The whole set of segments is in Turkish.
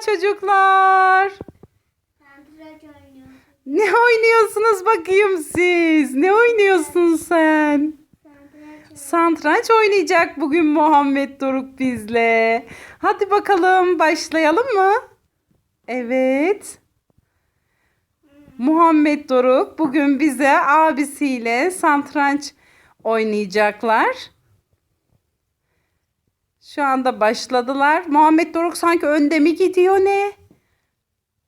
çocuklar. Ne oynuyorsunuz bakayım siz? Ne oynuyorsun sen? Satranç oynayacak bugün Muhammed Doruk bizle. Hadi bakalım başlayalım mı? Evet. Muhammed Doruk bugün bize abisiyle satranç oynayacaklar. Şu anda başladılar. Muhammed Doruk sanki önde mi gidiyor ne?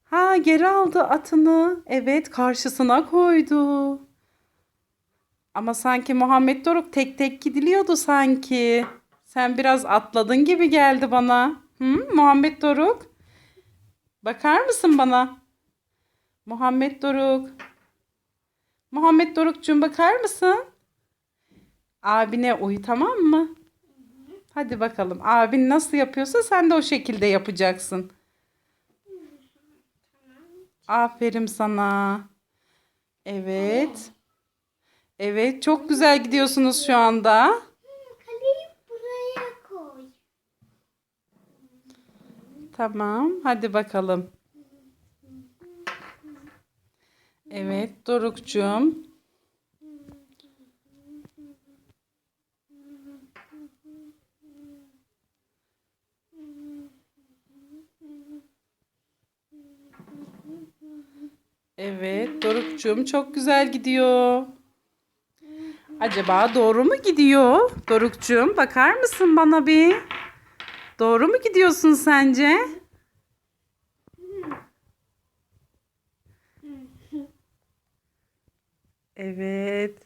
Ha geri aldı atını. Evet karşısına koydu. Ama sanki Muhammed Doruk tek tek gidiliyordu sanki. Sen biraz atladın gibi geldi bana. Hı? Muhammed Doruk. Bakar mısın bana? Muhammed Doruk. Muhammed Dorukcuğum bakar mısın? Abine uy tamam mı? Hadi bakalım. Abin nasıl yapıyorsa sen de o şekilde yapacaksın. Aferin sana. Evet. Evet, çok güzel gidiyorsunuz şu anda. Kaleyi buraya koy. Tamam, hadi bakalım. Evet, Doruk'cum. Evet, Doruk'cum çok güzel gidiyor. Acaba doğru mu gidiyor? Doruk'cum bakar mısın bana bir? Doğru mu gidiyorsun sence? Evet.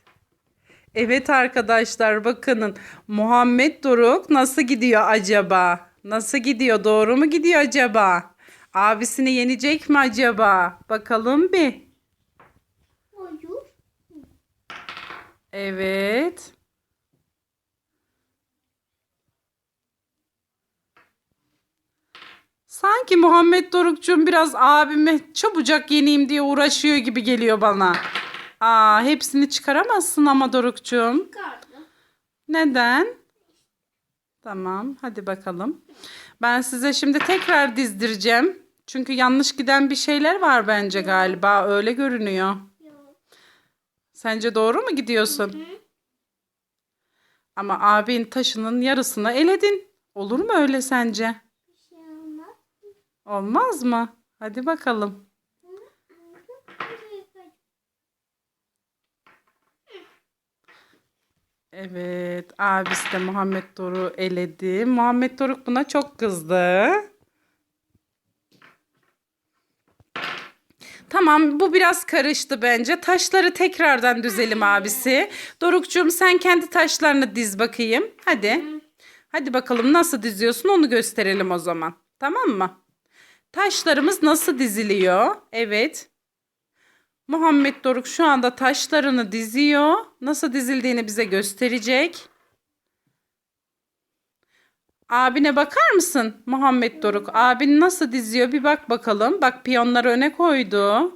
Evet arkadaşlar bakının Muhammed Doruk nasıl gidiyor acaba? Nasıl gidiyor? Doğru mu gidiyor acaba? Abisini yenecek mi acaba? Bakalım bir. Hayır. Evet. Sanki Muhammed Doruk'cum biraz abimi çabucak yeneyim diye uğraşıyor gibi geliyor bana. Aa, hepsini çıkaramazsın ama Doruk'cum. Çıkardı. Neden? Tamam, hadi bakalım. Ben size şimdi tekrar dizdireceğim. Çünkü yanlış giden bir şeyler var bence galiba. Öyle görünüyor. Yok. Sence doğru mu gidiyorsun? Ama abin taşının yarısını eledin. Olur mu öyle sence? Şey olmaz. Olmaz mı? Hadi bakalım. Evet, abisi de Muhammed Doruk'u eledi. Muhammed Doruk buna çok kızdı. Tamam, bu biraz karıştı bence. Taşları tekrardan düzelim abisi. Dorukcuğum sen kendi taşlarını diz bakayım. Hadi. Hadi bakalım nasıl diziyorsun onu gösterelim o zaman. Tamam mı? Taşlarımız nasıl diziliyor? Evet. Muhammed Doruk şu anda taşlarını diziyor. Nasıl dizildiğini bize gösterecek. Abine bakar mısın Muhammed Doruk? Abin nasıl diziyor bir bak bakalım. Bak piyonları öne koydu.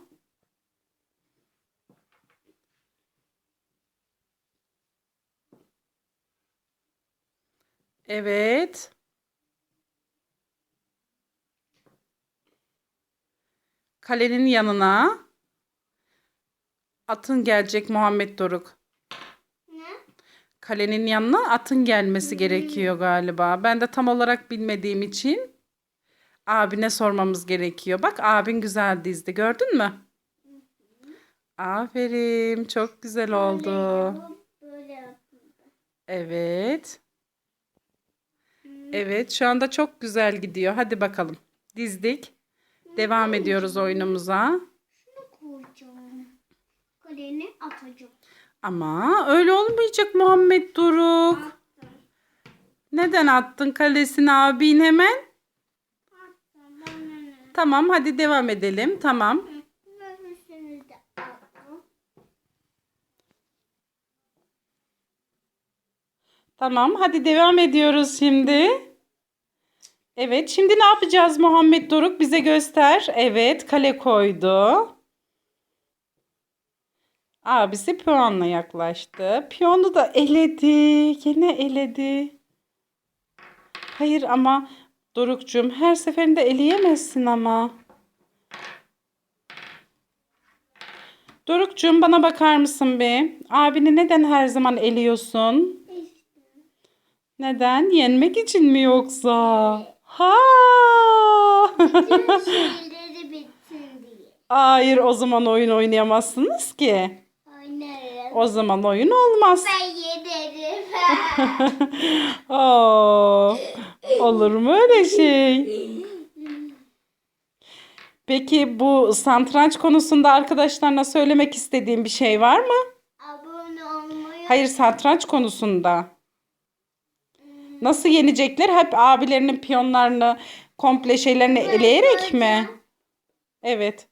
Evet. Kalenin yanına atın gelecek Muhammed Doruk. Kalenin yanına atın gelmesi gerekiyor galiba. Ben de tam olarak bilmediğim için abine sormamız gerekiyor. Bak abin güzel dizdi. Gördün mü? Aferin. Çok güzel oldu. Böyle yapıldı. Evet. Evet, şu anda çok güzel gidiyor. Hadi bakalım. Dizdik. Devam ediyoruz oyunumuza. Şunu koyacağım. Kaleni atacağım. Ama öyle olmayacak Muhammed Doruk. Neden attın kalesini abin hemen? Attım. Tamam, hadi devam edelim. Tamam. Tamam, hadi devam ediyoruz şimdi. Evet, şimdi ne yapacağız Muhammed Doruk? Bize göster. Evet, kale koydu. Abisi piyonla yaklaştı. Piyonu da eledi. Yine eledi. Hayır ama Doruk'cum her seferinde eleyemezsin ama. Doruk'cum bana bakar mısın bir? Abini neden her zaman eliyorsun? Neden? Yenmek için mi yoksa? Ha! Hayır o zaman oyun oynayamazsınız ki. O zaman oyun olmaz. Ben yenerim. Oo, olur mu öyle şey? Peki bu satranç konusunda arkadaşlarına söylemek istediğin bir şey var mı? Abone olmayı Hayır satranç konusunda. Nasıl yenecekler? Hep abilerinin piyonlarını, komple şeylerini eleyerek mi? Evet.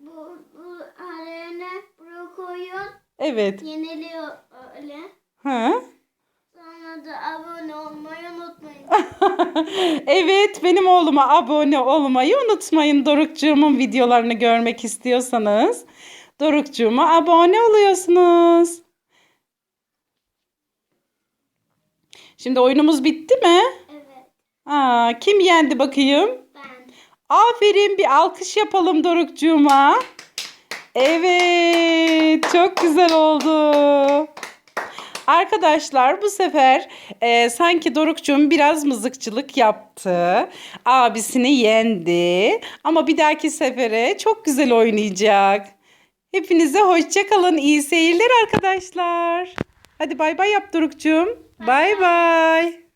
Bu, bu arena buraya koyun. Evet. Yeniliyor öyle. Hı? Sonra da abone olmayı unutmayın. evet, benim oğluma abone olmayı unutmayın. Dorukcuğumun videolarını görmek istiyorsanız. Dorukcuğuma abone oluyorsunuz. Şimdi oyunumuz bitti mi? evet. Aa, kim yendi bakayım? Ben. Aferin bir alkış yapalım Dorukcuğuma. Evet çok güzel oldu. Arkadaşlar bu sefer e, sanki Dorukcuğum biraz mızıkçılık yaptı. Abisini yendi. Ama bir dahaki sefere çok güzel oynayacak. Hepinize hoşça kalın. İyi seyirler arkadaşlar. Hadi bay bay yap Dorukcuğum. Bay bay.